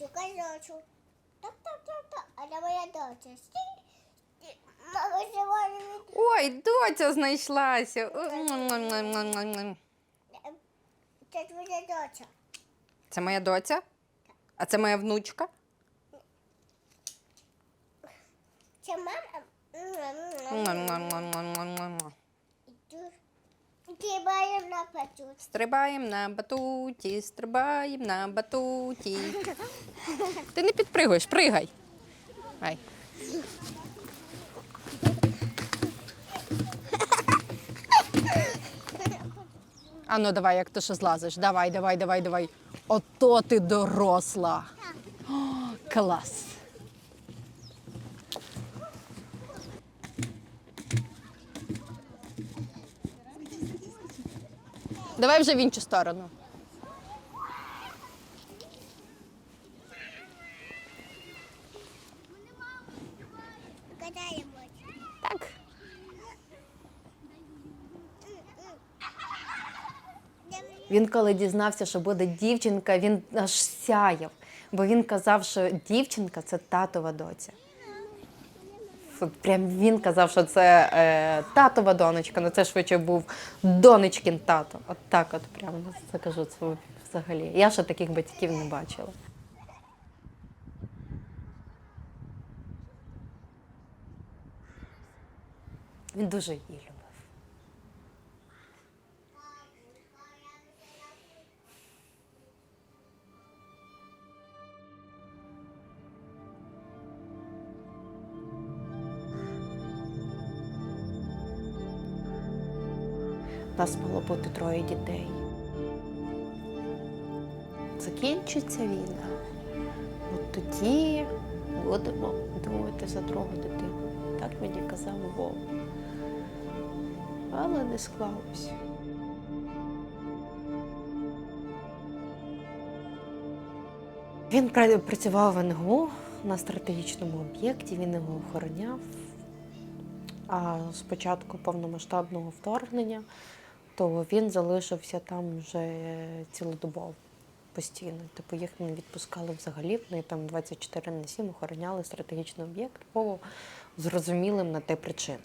маю казочу. Так, так, так, так. А це моя доча. Стій. Стій. Мама сьогодні від... Ой, доця знайшлася. М-м-м-м-м-м. Це твоя доча. Це моя доця? А це моя внучка? Це мама. Кибаємо на пацюк. Стрибаємо на батуті, стрибаємо на батуті. Ти не підпригуєш, пригай. Ай. А ну давай, як ти що злазиш. Давай, давай, давай, давай. Ото ти доросла. О, клас. Давай вже в іншу сторону. Так. Він коли дізнався, що буде дівчинка, він аж сяяв, бо він казав, що дівчинка це татова доця. Прям він казав, що це е, татова донечка, ну це швидше був донечкін тато. От так, от прямо це кажу, це взагалі. Я ще таких батьків не бачила. Він дуже її любив. Нас мало бути троє дітей. Закінчиться війна. От тоді будемо думати за другу дитину. Так мені казав Вов. Але не склалося. Він працював в НГУ на стратегічному об'єкті, він його охороняв. А з початку повномасштабного вторгнення, то він залишився там вже цілодобово постійно. Типу їх не відпускали взагалі. Вони там 24 на 7 охороняли стратегічний об'єкт по зрозумілим на те причинам.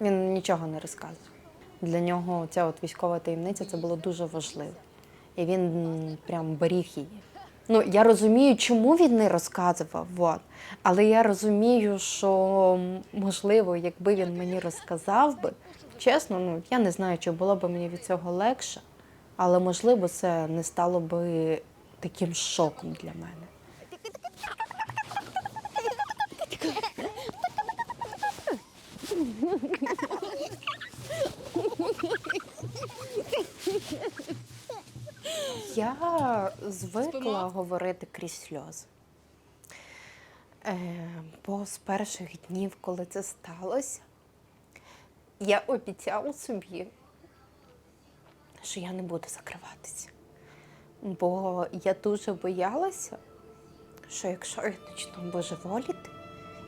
Він нічого не розказував. Для нього ця от військова таємниця це було дуже важливо. І він прям беріг її. Ну, я розумію, чому він не розказував, от. але я розумію, що можливо, якби він мені розказав би, чесно, ну я не знаю, чи було б мені від цього легше, але можливо, це не стало би таким шоком для мене. Я звикла говорити крізь сльози. Е, бо з перших днів, коли це сталося, я обіцяла собі, що я не буду закриватися. Бо я дуже боялася, що якщо я почну божеволіти,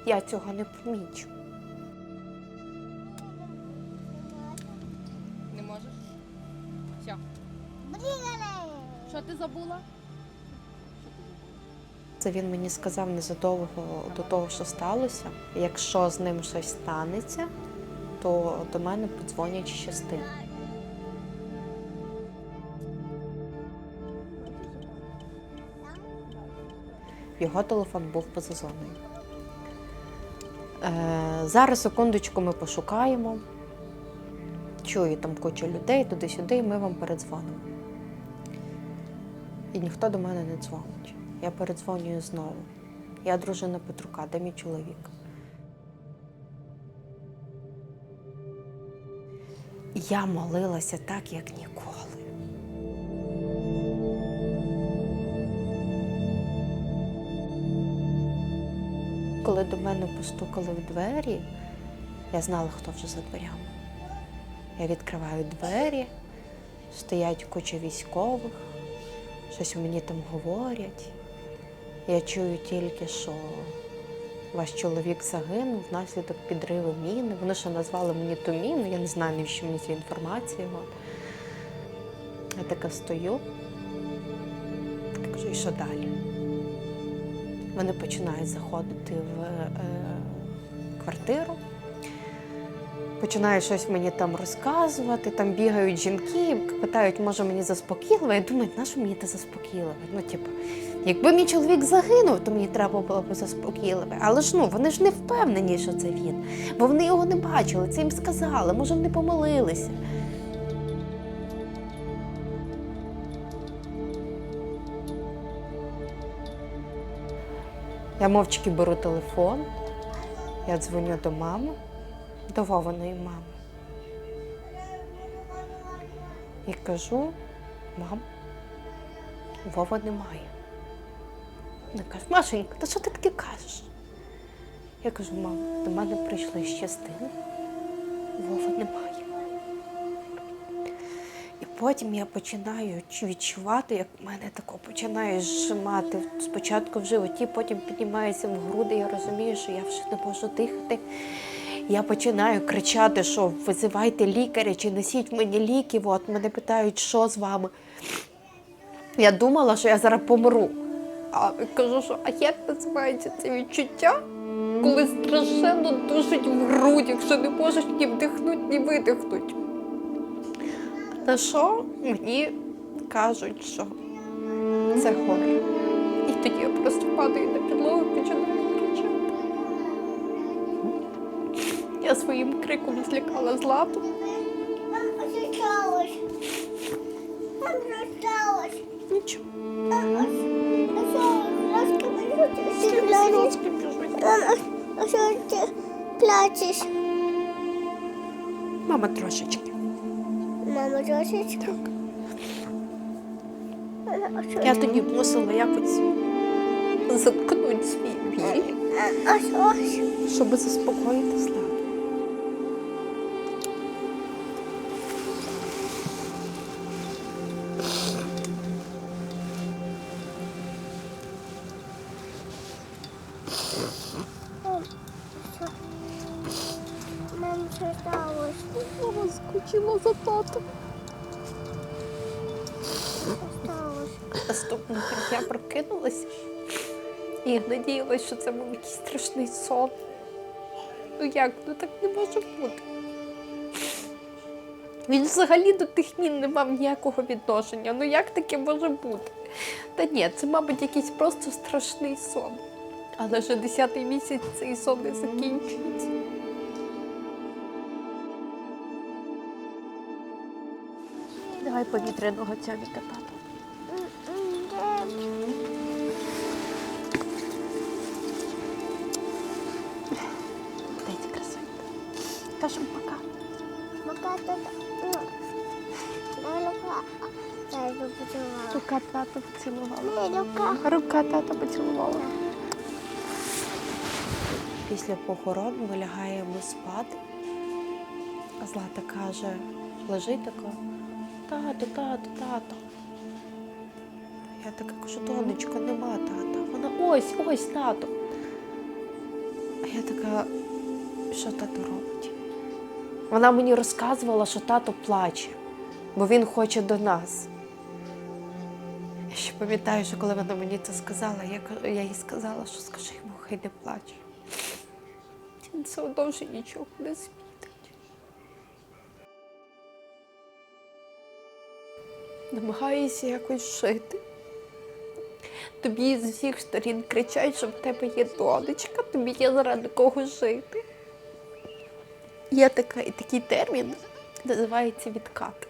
я цього не помічу. Що ти забула? Це він мені сказав незадовго до того, що сталося. Якщо з ним щось станеться, то до мене подзвонять частини. Його телефон був поза зоною. Е, зараз секундочку ми пошукаємо. Чую там куча людей туди-сюди, і ми вам передзвонимо. І ніхто до мене не дзвонить. Я передзвонюю знову. Я дружина Петрука, де мій чоловік. Я молилася так, як ніколи. Коли до мене постукали в двері, я знала, хто вже за дверями. Я відкриваю двері, стоять куча військових, щось мені там говорять. Я чую тільки, що ваш чоловік загинув внаслідок підриву міни. Вони ще назвали мені ту міну, я не знаю, навіщо мені ця інформація. От. Я така стою. Кажу, і що далі? Вони починають заходити в е, квартиру, починають щось мені там розказувати, там бігають жінки, питають, може мені заспокійливе. Я думаю, на що мені те заспокійливе? Ну, типу, якби мій чоловік загинув, то мені треба було б заспокійливе. Але ж ну вони ж не впевнені, що це він, бо вони його не бачили, це їм сказали, може, вони помилилися. Я мовчки беру телефон, я дзвоню до мами, до мами. І кажу, мам, Вова немає. Вона каже, Машенька, та що ти таке кажеш? Я кажу, мам, до мене прийшли з частини. Вова немає. І потім я починаю відчувати, як в мене тако починає зжимати спочатку в животі, потім піднімається в груди. Я розумію, що я вже не можу дихати. Я починаю кричати, що визивайте лікаря чи несіть мені ліки. От мене питають, що з вами. Я думала, що я зараз помру. А кажу, що а як називається це відчуття, коли страшенно душить в грудях, що не можеш ні вдихнути, ні видихнути. На що мені кажуть, що це горе. І тоді я просто падаю на підлогу і починаю Я своїм криком злякала злату. Нічого. А а що, ти плачеш? Мама, трошечки. Мама, трошечки? Що Я тоді мусила якось заткнути свій біль, щоб заспокоїти Скучила за татом. Наступного я прокинулася і надіялася, що це був якийсь страшний сон. Ну як? Ну так не може бути. Він взагалі до тих мін не мав ніякого відношення. Ну як таке може бути? Та ні, це, мабуть, якийсь просто страшний сон. Але вже десятий місяць цей сон не закінчується. Давай повітряного цьоміка, тато. Дайте красунька. Кажемо пока. Пока тут. Дай рука. Тата поцілувала. Рука. Тата поцілувала. Після похорон ми лягаємо спати. А Злата каже, лежить така, тато, тато, тато. Я така кажу, донечко, нема тата. Вона ось, ось тато. А я така, що тато робить? Вона мені розказувала, що тато плаче, бо він хоче до нас. Я ще пам'ятаю, що коли вона мені це сказала, я, я їй сказала, що скажи йому, хай не плаче. Він все одно вже нічого не змінить. Намагаюся якось жити. Тобі з усіх сторін кричать, що в тебе є донечка, тобі є заради кого жити. Є така, такий термін, називається відкат.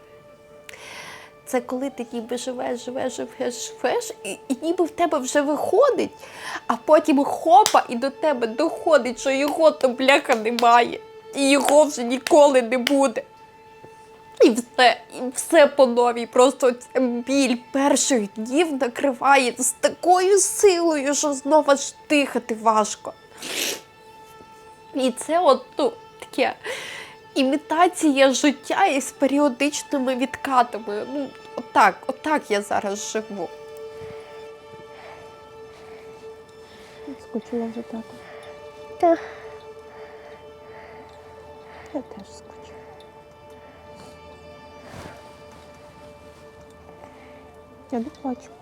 Це коли ти ніби живеш, живеш, живеш, живеш, і, і ніби в тебе вже виходить, а потім хопа, і до тебе доходить, що його то бляха немає, і його вже ніколи не буде. І все, і все по новій. Просто ця біль перших днів накриває з такою силою, що знову аж дихати важко. І це от ну, таке імітація життя із періодичними відкатами. Ну, отак, отак я зараз живу. Скучила за татом. Так. Я теж скучила. Я не плачу.